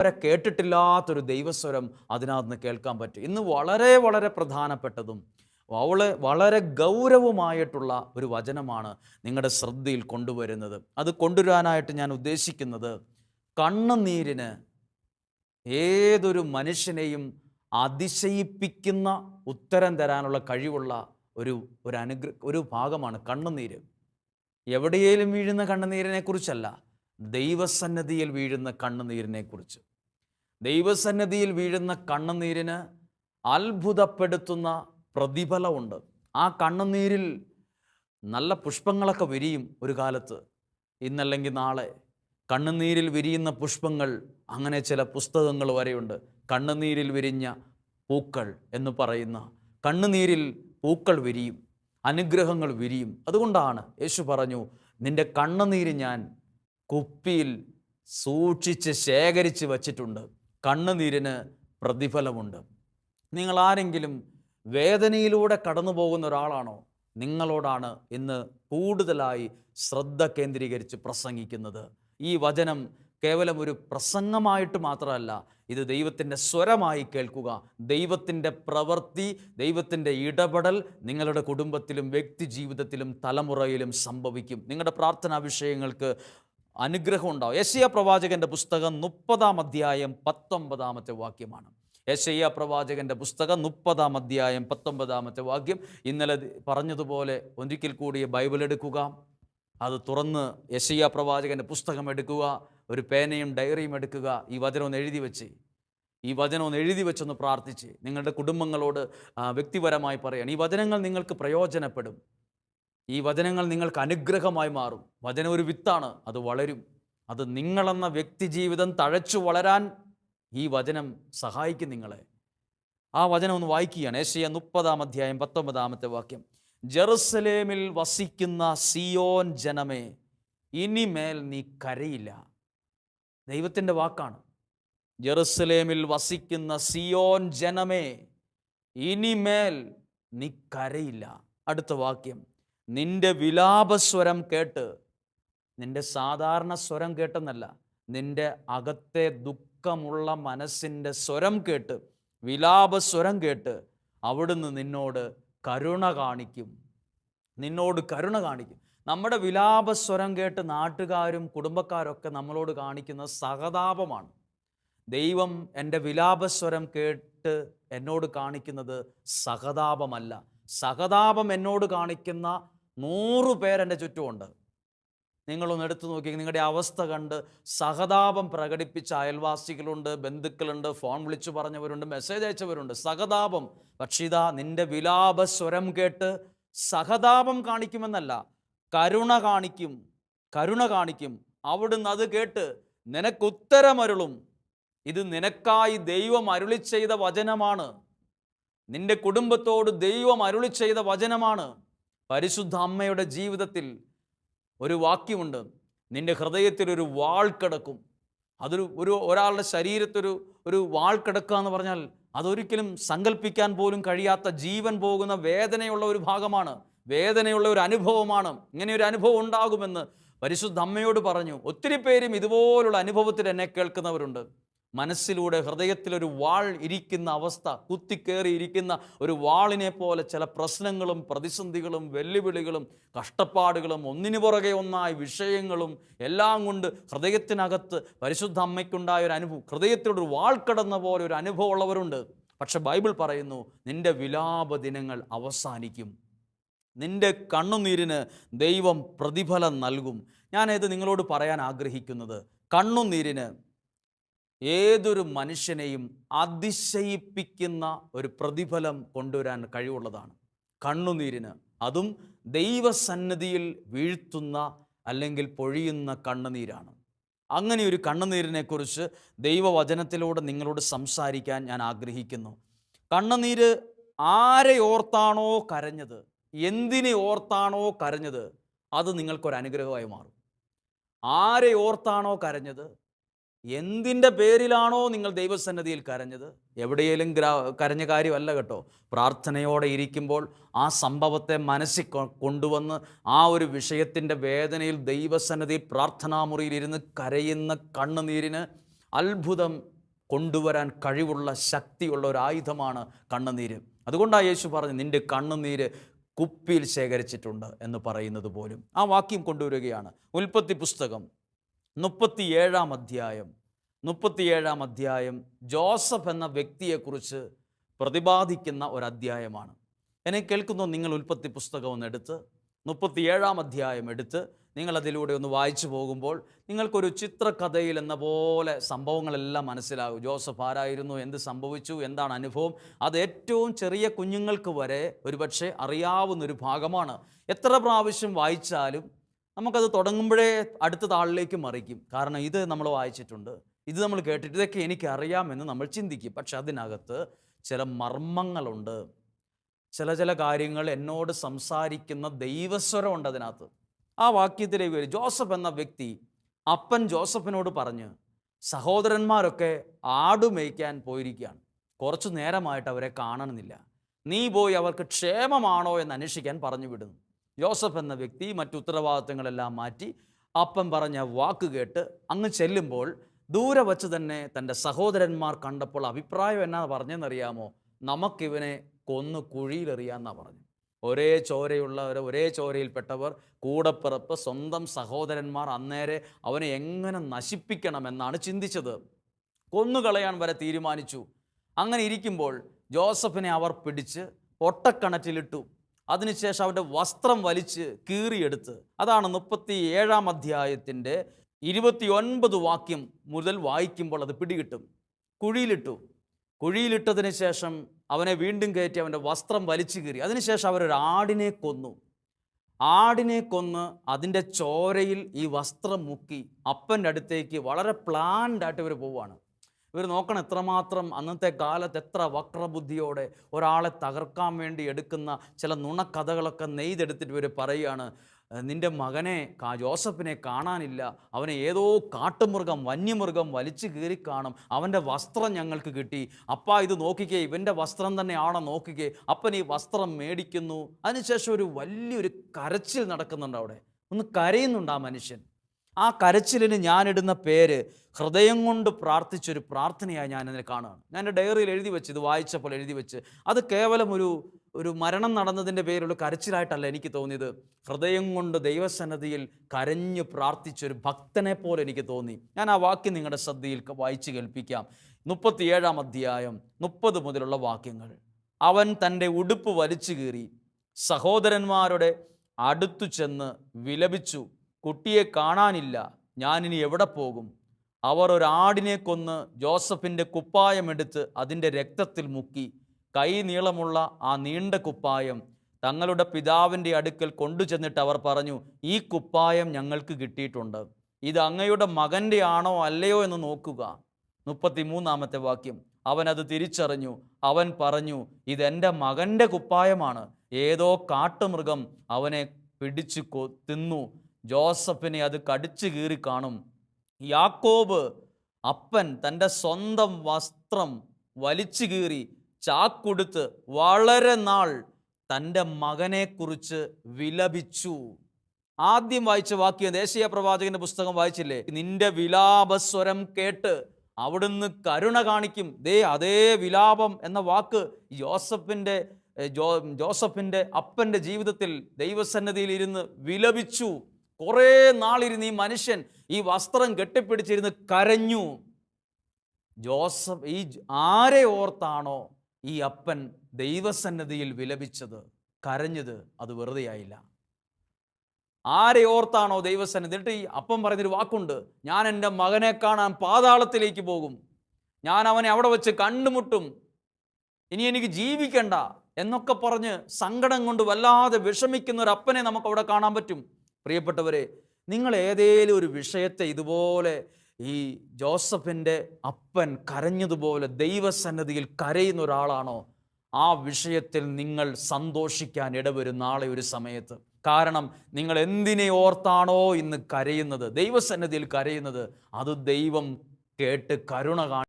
വരെ കേട്ടിട്ടില്ലാത്തൊരു ദൈവസ്വരം അതിനകത്ത് നിന്ന് കേൾക്കാൻ പറ്റും. ഇന്ന് വളരെ വളരെ പ്രധാനപ്പെട്ടതും അവളെ വളരെ ഗൗരവമായിട്ടുള്ള ഒരു വചനമാണ് നിങ്ങളുടെ ശ്രദ്ധയിൽ കൊണ്ടുവരുന്നത്. അത് കൊണ്ടുവരാനായിട്ട് ഞാൻ ഉദ്ദേശിക്കുന്നത് കണ്ണുനീരിന് ഏതൊരു മനുഷ്യനെയും അതിശയിപ്പിക്കുന്ന ഉത്തരം തരാനുള്ള കഴിവുള്ള ഒരു ഒരു അനുഗ്ര ഒരു ഭാഗമാണ് കണ്ണുനീര്. എവിടെയെങ്കിലും വീഴുന്ന കണ്ണുനീരിനെ കുറിച്ചല്ല ദൈവസന്നദ്ധിയിൽ വീഴുന്ന കണ്ണുനീരിനെ കുറിച്ച് ദൈവസന്നദ്ധിയിൽ വീഴുന്ന കണ്ണുനീരിന് അത്ഭുതപ്പെടുത്തുന്ന പ്രതിഫലമുണ്ട്. ആ കണ്ണുനീരിൽ നല്ല പുഷ്പങ്ങളൊക്കെ വിരിയും ഒരു കാലത്ത്. ഇന്നല്ലെങ്കിൽ നാളെ. കണ്ണുനീരിൽ വിരിയുന്ന പുഷ്പങ്ങൾ അങ്ങനെ ചില പുസ്തകങ്ങൾ വരെയുണ്ട്. കണ്ണുനീരിൽ വിരിഞ്ഞ പൂക്കൾ എന്ന് പറയുന്ന. കണ്ണുനീരിൽ പൂക്കൾ വിരിയും. അനുഗ്രഹങ്ങൾ വിരിയും. അതുകൊണ്ടാണ് യേശു പറഞ്ഞു നിന്റെ കണ്ണുനീര് ഞാൻ കുപ്പിയിൽ സൂക്ഷിച്ച് ശേഖരിച്ച് വച്ചിട്ടുണ്ട്. കണ്ണുനീരിന് പ്രതിഫലമുണ്ട്. നിങ്ങൾ ആരെങ്കിലും വേദനയിലൂടെ കടന്നു പോകുന്ന ഒരാളാണോ? നിങ്ങളോടാണ് ഇന്ന് കൂടുതലായി ശ്രദ്ധ കേന്ദ്രീകരിച്ച് പ്രസംഗിക്കുന്നത്. ഈ വചനം കേവലം ഒരു പ്രസംഗമായിട്ട് മാത്രമല്ല ഇത് ദൈവത്തിന്റെ സ്വരമായി കേൾക്കുക ദൈവത്തിന്റെ പ്രവൃത്തി ദൈവത്തിന്റെ ഇടപെടൽ നിങ്ങളുടെ കുടുംബത്തിലും വ്യക്തി ജീവിതത്തിലും തലമുറയിലും സംഭവിക്കും. നിങ്ങളുടെ പ്രാർത്ഥനാ വിഷയങ്ങൾക്ക് അനുഗ്രഹം ഉണ്ടാവും യശയ പ്രവാചകന്റെ പുസ്തകം മുപ്പതാം അധ്യായം പത്തൊമ്പതാമത്തെ വാക്യമാണ്. യശയ്യ പ്രവാചകന്റെ പുസ്തകം മുപ്പതാം അധ്യായം പത്തൊമ്പതാമത്തെ വാക്യം. ഇന്നലെ പറഞ്ഞതുപോലെ ഒരിക്കൽ കൂടി ബൈബിൾ എടുക്കുക. അത് തുറന്ന് യശയ്യ പ്രവാചകന്റെ പുസ്തകം എടുക്കുക. ഒരു പേനയും ഡയറിയും എടുക്കുക. ഈ വചനം ഒന്ന് എഴുതി വെച്ച്. ഈ വചനം ഒന്ന് എഴുതി വെച്ചൊന്ന് പ്രാർത്ഥിച്ച്. നിങ്ങളുടെ കുടുംബങ്ങളോട് വ്യക്തിപരമായി പറയണം ഈ വചനങ്ങൾ നിങ്ങൾക്ക് പ്രയോജനപ്പെടും. ഈ വചനങ്ങൾ നിങ്ങൾക്ക് അനുഗ്രഹമായി മാറും. വചനം ഒരു വിത്താണ് അത് വളരും. അത് നിങ്ങളെന്ന വ്യക്തി ജീവിതം തഴച്ചു വളരാൻ ഈ വചനം സഹായിക്കും നിങ്ങളെ. ആ വചനം ഒന്ന് വായിക്കുകയാണ്. ഏഷ്യ മുപ്പതാം അധ്യായം പത്തൊമ്പതാമത്തെ വാക്യം. ജെറുസലേമിൽ വസിക്കുന്ന സിയോൻ ജനമേ ഇനിമേൽ നീ കരയില്ല. ദൈവത്തിന്റെ വാക്കാണ്. ജെറുസലേമിൽ വസിക്കുന്ന സിയോൻ ജനമേ ഇനിമേൽ നീ കരയില്ല. അടുത്ത വാക്യം. നിന്റെ വിലാപസ്വരം കേട്ട് നിന്റെ സാധാരണ സ്വരം കേട്ടെന്നല്ല നിന്റെ അകത്തെ ദുഃഖമുള്ള മനസ്സിന്റെ സ്വരം കേട്ട് വിലാപസ്വരം കേട്ട് അവിടുന്ന് നിന്നോട് കരുണ കാണിക്കും. നിന്നോട് കരുണ കാണിക്കും. നമ്മുടെ വിലാപസ്വരം കേട്ട് നാട്ടുകാരും കുടുംബക്കാരൊക്കെ നമ്മളോട് കാണിക്കുന്ന സഹതാപമാണ്. ദൈവം എന്റെ വിലാപസ്വരം കേട്ട് എന്നോട് കാണിക്കുന്നത് സഹതാപമല്ല. സഹതാപം എന്നോട് കാണിക്കുന്ന നൂറ് പേരെന്റെ ചുറ്റുമുണ്ട്. നിങ്ങളൊന്ന് എടുത്തു നോക്കി നിങ്ങളുടെ അവസ്ഥ കണ്ട് സഹതാപം പ്രകടിപ്പിച്ച അയൽവാസികളുണ്ട് ബന്ധുക്കളുണ്ട് ഫോൺ വിളിച്ചു പറഞ്ഞവരുണ്ട് മെസ്സേജ് അയച്ചവരുണ്ട്. സഹതാപം. പക്ഷേ ഇതാ നിന്റെ വിലാപ സ്വരം കേട്ട് സഹതാപം കാണിക്കുമെന്നല്ല കരുണ കാണിക്കും കരുണ കാണിക്കും. അവിടുന്ന് അത് കേട്ട് നിനക്കുത്തരമരുളും. ഇത് നിനക്കായി ദൈവം അരുളി ചെയ്ത വചനമാണ്. നിന്റെ കുടുംബത്തോട് ദൈവം അരുളി ചെയ്ത വചനമാണ്. പരിശുദ്ധ അമ്മയുടെ ജീവിതത്തിൽ ഒരു വാക്യമുണ്ട്. നിന്റെ ഹൃദയത്തിൽ ഒരു വാൾ കിടക്കും. അതൊരു ഒരു ഒരാളുടെ ശരീരത്തൊരു ഒരു വാൾ കിടക്കുക എന്ന് പറഞ്ഞാൽ അതൊരിക്കലും സങ്കല്പിക്കാൻ പോലും കഴിയാത്ത ജീവൻ പോകുന്ന വേദനയുള്ള ഒരു ഭാഗമാണ്. വേദനയുള്ള ഒരു അനുഭവമാണ്. ഇങ്ങനെ ഒരു അനുഭവം ഉണ്ടാകുമെന്ന് പരിശുദ്ധ അമ്മയോട് പറഞ്ഞു. ഒത്തിരി പേരും ഇതുപോലുള്ള അനുഭവത്തിൽ എന്നെ കേൾക്കുന്നവരുണ്ട്. മനസ്സിലൂടെ ഹൃദയത്തിലൊരു വാൾ ഇരിക്കുന്ന അവസ്ഥ കുത്തിക്കേറിയിരിക്കുന്ന ഒരു വാളിനെ പോലെ ചില പ്രശ്നങ്ങളും പ്രതിസന്ധികളും വെല്ലുവിളികളും കഷ്ടപ്പാടുകളും ഒന്നിനു പുറകെ ഒന്നായി വിഷയങ്ങളും എല്ലാം കൊണ്ട് ഹൃദയത്തിനകത്ത് പരിശുദ്ധ അമ്മയ്ക്കുണ്ടായ ഒരു അനുഭവം ഹൃദയത്തിലൊരു വാൾ കടന്ന പോലെ ഒരു അനുഭവം ഉള്ളവരുണ്ട്. പക്ഷെ ബൈബിൾ പറയുന്നു നിന്റെ വിലാപ ദിനങ്ങൾ അവസാനിക്കും. നിന്റെ കണ്ണുനീരിന് ദൈവം പ്രതിഫലം നൽകും. ഞാനിത് നിങ്ങളോട് പറയാൻ ആഗ്രഹിക്കുന്നത്. കണ്ണുനീരിന് ഏതൊരു മനുഷ്യനെയും അതിശയിപ്പിക്കുന്ന ഒരു പ്രതിഫലം കൊണ്ടുവരാൻ കഴിവുള്ളതാണ്. കണ്ണുനീരിന്. അതും ദൈവസന്നിധിയിൽ വീഴ്ത്തുന്ന അല്ലെങ്കിൽ പൊഴിയുന്ന കണ്ണുനീരാണ്. അങ്ങനെ ഒരു കണ്ണുനീരിനെക്കുറിച്ച് ദൈവവചനത്തിലൂടെ നിങ്ങളോട് സംസാരിക്കാൻ ഞാൻ ആഗ്രഹിക്കുന്നു. കണ്ണുനീര് ആരെ ഓർത്താണോ കരഞ്ഞത്? എന്തിനെ ഓർത്താണോ കരഞ്ഞത്? അത് നിങ്ങൾക്കൊരു അനുഗ്രഹമായി മാറും. ആരെ ഓർത്താണോ കരഞ്ഞത്? എന്തിന്റെ പേരിലാണോ നിങ്ങൾ ദൈവസന്നദ്ധിയിൽ കരഞ്ഞത്? എവിടെയെങ്കിലും ഗ്രാ കരഞ്ഞ കാര്യമല്ല കേട്ടോ. പ്രാർത്ഥനയോടെ ഇരിക്കുമ്പോൾ ആ സംഭവത്തെ മനസ്സിൽ കൊണ്ടുവന്ന് ആ ഒരു വിഷയത്തിന്റെ വേദനയിൽ ദൈവസന്നിധിയിൽ പ്രാർത്ഥനാമുറിയിൽ ഇരുന്ന് കരയുന്ന കണ്ണുനീരിന് അത്ഭുതം കൊണ്ടുവരാൻ കഴിവുള്ള ശക്തിയുള്ള ഒരു ആയുധമാണ് കണ്ണുനീര്. അതുകൊണ്ടാണ് യേശു പറഞ്ഞു നിന്റെ കണ്ണുനീര് കുപ്പിയിൽ ശേഖരിച്ചിട്ടുണ്ട് എന്ന് പറയുന്നത് പോലും. ആ വാക്യം കൊണ്ടുവരികയാണ്. ഉൽപ്പത്തി പുസ്തകം മുപ്പത്തിയേഴാം അധ്യായം. മുപ്പത്തിയേഴാം അധ്യായം ജോസഫ് എന്ന വ്യക്തിയെക്കുറിച്ച് പ്രതിപാദിക്കുന്ന ഒരു അധ്യായമാണ് എന്നെ കേൾക്കുന്നു? നിങ്ങൾ ഉൽപ്പത്തി പുസ്തകം ഒന്ന് എടുത്ത് മുപ്പത്തിയേഴാം അധ്യായം എടുത്ത് നിങ്ങളതിലൂടെ ഒന്ന് വായിച്ചു പോകുമ്പോൾ നിങ്ങൾക്കൊരു ചിത്രകഥയിൽ എന്ന പോലെ സംഭവങ്ങളെല്ലാം മനസ്സിലാകും. ജോസഫ് ആരായിരുന്നു? എന്ത് സംഭവിച്ചു? എന്താണ് അനുഭവം? അത് ഏറ്റവും ചെറിയ കുഞ്ഞുങ്ങൾക്ക് വരെ ഒരുപക്ഷെ അറിയാവുന്നൊരു ഭാഗമാണ്. എത്ര പ്രാവശ്യം വായിച്ചാലും നമുക്കത് തുടങ്ങുമ്പോഴേ അടുത്ത താളിലേക്ക് മറിക്കും. കാരണം ഇത് നമ്മൾ വായിച്ചിട്ടുണ്ട്. ഇത് നമ്മൾ കേട്ടിട്ട് ഇതൊക്കെ എനിക്കറിയാമെന്ന് നമ്മൾ ചിന്തിക്കും. പക്ഷെ അതിനകത്ത് ചില മർമ്മങ്ങളുണ്ട്. ചില ചില കാര്യങ്ങൾ എന്നോട് സംസാരിക്കുന്ന ദൈവസ്വരമുണ്ട് അതിനകത്ത്. ആ വാക്യത്തിലേക്ക് വരും. ജോസഫ് എന്ന വ്യക്തി അപ്പൻ ജോസഫിനോട് പറഞ്ഞ് സഹോദരന്മാരൊക്കെ ആടു മേയ്ക്കാൻ പോയിരിക്കുകയാണ്. കുറച്ചു നേരമായിട്ട് അവരെ കാണണമെന്നില്ല. നീ പോയി അവർക്ക് ക്ഷേമമാണോ എന്ന് അന്വേഷിക്കാൻ പറഞ്ഞു വിടുന്നു. ജോസഫ് എന്ന വ്യക്തി മറ്റു ഉത്തരവാദിത്തങ്ങളെല്ലാം മാറ്റി അപ്പൻ പറഞ്ഞ വാക്ക് കേട്ട് അങ്ങ് ചെല്ലുമ്പോൾ ദൂരെ വച്ച് തന്നെ തന്റെ സഹോദരന്മാർ കണ്ടപ്പോൾ അഭിപ്രായം എന്നാ പറഞ്ഞെന്നറിയാമോ? നമുക്കിവനെ കൊന്ന് കുഴിയിലെറിയാന്നാ പറഞ്ഞു ഒരേ ചോരയുള്ളവർ ഒരേ ചോരയിൽപ്പെട്ടവർ കൂടപ്പിറപ്പ് സ്വന്തം സഹോദരന്മാർ അന്നേരെ അവനെ എങ്ങനെ നശിപ്പിക്കണമെന്നാണ് ചിന്തിച്ചത്. കൊന്നുകളയാൻ വരെ തീരുമാനിച്ചു. അങ്ങനെ ഇരിക്കുമ്പോൾ ജോസഫിനെ അവർ പിടിച്ച് ഒട്ടക്കണറ്റിലിട്ടു. അതിനുശേഷം അവന്റെ വസ്ത്രം വലിച്ച് കീറിയെടുത്ത് അതാണ് മുപ്പത്തി ഏഴാം അധ്യായത്തിന്റെ ഇരുപത്തി ഒൻപത് വാക്യം മുതൽ വായിക്കുമ്പോൾ അത് പിടികിട്ടും. കുഴിയിലിട്ടു. കുഴിയിലിട്ടതിന് ശേഷം അവനെ വീണ്ടും കയറ്റി അവന്റെ വസ്ത്രം വലിച്ചു കീറി. അതിനുശേഷം അവരൊരു ആടിനെ കൊന്നു. ആടിനെ കൊന്ന് അതിന്റെ ചോരയിൽ ഈ വസ്ത്രം മുക്കി അപ്പന്റെ അടുത്തേക്ക് വളരെ പ്ലാൻഡായിട്ട് ഇവർ പോവുകയാണ്. ഇവർ നോക്കണം എത്രമാത്രം അന്നത്തെ കാലത്ത് എത്ര വക്രബുദ്ധിയോടെ ഒരാളെ തകർക്കാൻ വേണ്ടി എടുക്കുന്ന ചില നുണക്കഥകളൊക്കെ നെയ്തെടുത്തിട്ട് ഇവർ പറയുകയാണ്. നിന്റെ മകനെ കാ ജോസഫിനെ കാണാനില്ല. അവനെ ഏതോ കാട്ടുമൃഗം വന്യമൃഗം വലിച്ചു കീറി കാണും. അവന്റെ വസ്ത്രം ഞങ്ങൾക്ക് കിട്ടി. അപ്പ ഇത് നോക്കിക്കേ. ഇവന്റെ വസ്ത്രം തന്നെയാണോ നോക്കിക്കേ. അപ്പൻ ഈ വസ്ത്രം മേടിക്കുന്നു. അതിനുശേഷം ഒരു വലിയൊരു കരച്ചിൽ നടക്കുന്നുണ്ട് അവിടെ. ഒന്ന് കരയുന്നുണ്ട് ആ മനുഷ്യൻ. ആ കരച്ചിലിന് ഞാനിടുന്ന പേര് ഹൃദയം കൊണ്ട് പ്രാർത്ഥിച്ചൊരു പ്രാർത്ഥനയായി ഞാൻ അതിനെ കാണുകയാണ്. ഞാൻ എന്റെ ഡയറിയിൽ എഴുതി വെച്ച് ഇത് വായിച്ചപ്പോൾ എഴുതി വെച്ച് അത് കേവലം ഒരു ഒരു മരണം നടന്നതിന്റെ പേരിലുള്ള കരച്ചിലായിട്ടല്ല എനിക്ക് തോന്നിയത്. ഹൃദയം കൊണ്ട് ദൈവസന്നദ്ധിയിൽ കരഞ്ഞു പ്രാർത്ഥിച്ചൊരു ഭക്തനെ പോലെ എനിക്ക് തോന്നി. ഞാൻ ആ വാക്യം നിങ്ങളുടെ ശ്രദ്ധയിൽ വായിച്ച് കേൾപ്പിക്കാം. മുപ്പത്തിയേഴാം അധ്യായം മുപ്പത് മുതലുള്ള വാക്യങ്ങൾ. അവൻ തന്റെ ഉടുപ്പ് വലിച്ചു കീറി സഹോദരന്മാരുടെ അടുത്തു ചെന്ന് വിലപിച്ചു. കുട്ടിയെ കാണാനില്ല. ഞാനിനി എവിടെ പോകും? അവർ ഒരാടിനെ കൊന്ന് ജോസഫിന്റെ കുപ്പായമെടുത്ത് അതിന്റെ രക്തത്തിൽ മുക്കി. കൈ നീളമുള്ള ആ നീണ്ട കുപ്പായം തങ്ങളുടെ പിതാവിന്റെ അടുക്കൽ കൊണ്ടുചെന്നിട്ട് അവർ പറഞ്ഞു ഈ കുപ്പായം ഞങ്ങൾക്ക് കിട്ടിയിട്ടുണ്ട്. ഇത് അങ്ങയുടെ മകന്റെ ആണോ അല്ലയോ എന്ന് നോക്കുക മുപ്പത്തി മൂന്നാമത്തെ വാക്യം. അവൻ അത് തിരിച്ചറിഞ്ഞു. അവൻ പറഞ്ഞു ഇതെന്റെ മകന്റെ കുപ്പായമാണ്. ഏതോ കാട്ടുമൃഗം അവനെ പിടിച്ചു കൊ തിന്നു. ജോസഫിനെ അത് കടിച്ചു കീറി കാണും. യാക്കോബ് അപ്പൻ തന്റെ സ്വന്തം വസ്ത്രം വലിച്ചു കീറി ചാക്കൊടുത്ത് വളരെ നാൾ തന്റെ മകനെക്കുറിച്ച് വിലപിച്ചു. ആദ്യം വായിച്ച വാക്യം ദേശീയ പ്രവാചകന്റെ പുസ്തകം വായിച്ചില്ലേ? നിന്റെ വിലാപസ്വരം കേട്ട് അവിടുന്ന് കരുണ കാണിക്കും. ദേ അതേ വിലാപം എന്ന വാക്ക് ജോസഫിന്റെ ജോ ജോസഫിന്റെ അപ്പന്റെ ജീവിതത്തിൽ ദൈവസന്നദ്ധിയിൽ ഇരുന്ന് വിലപിച്ചു. കുറേ നാളിരുന്ന് ഈ മനുഷ്യൻ ഈ വസ്ത്രം കെട്ടിപ്പിടിച്ചിരുന്ന് കരഞ്ഞു. ജോസഫ് ഈ ആരെ ഓർത്താണോ ഈ അപ്പൻ ദൈവസന്നദ്ധിയിൽ വിലപിച്ചത്? കരഞ്ഞത് അത് വെറുതെയായില്ല ആരെ ഓർത്താണോ ദൈവസന്നിധി? എന്നിട്ട് ഈ അപ്പം പറയുന്നൊരു വാക്കുണ്ട്. ഞാൻ എന്റെ മകനെ കാണാൻ പാതാളത്തിലേക്ക് പോകും. ഞാൻ അവനെ അവിടെ വെച്ച് കണ്ടുമുട്ടും ഇനി എനിക്ക് ജീവിക്കണ്ട എന്നൊക്കെ പറഞ്ഞ് സങ്കടം കൊണ്ട് വല്ലാതെ വിഷമിക്കുന്ന ഒരു അപ്പനെ നമുക്ക് അവിടെ കാണാൻ പറ്റും. പ്രിയപ്പെട്ടവരെ നിങ്ങൾ ഏതേലും ഒരു വിഷയത്തെ ഇതുപോലെ ഈ ജോസഫിന്റെ അപ്പൻ കരഞ്ഞതുപോലെ ദൈവസന്നദ്ധിയിൽ കരയുന്ന ഒരാളാണോ? ആ വിഷയത്തിൽ നിങ്ങൾ സന്തോഷിക്കാൻ ഇടവരും നാളെ ഒരു സമയത്ത്. കാരണം നിങ്ങൾ എന്തിനെ ഓർത്താണോ ഇന്ന് കരയുന്നത്? ദൈവസന്നദ്ധിയിൽ കരയുന്നത്. അത് ദൈവം കേട്ട് കരുണ കാണി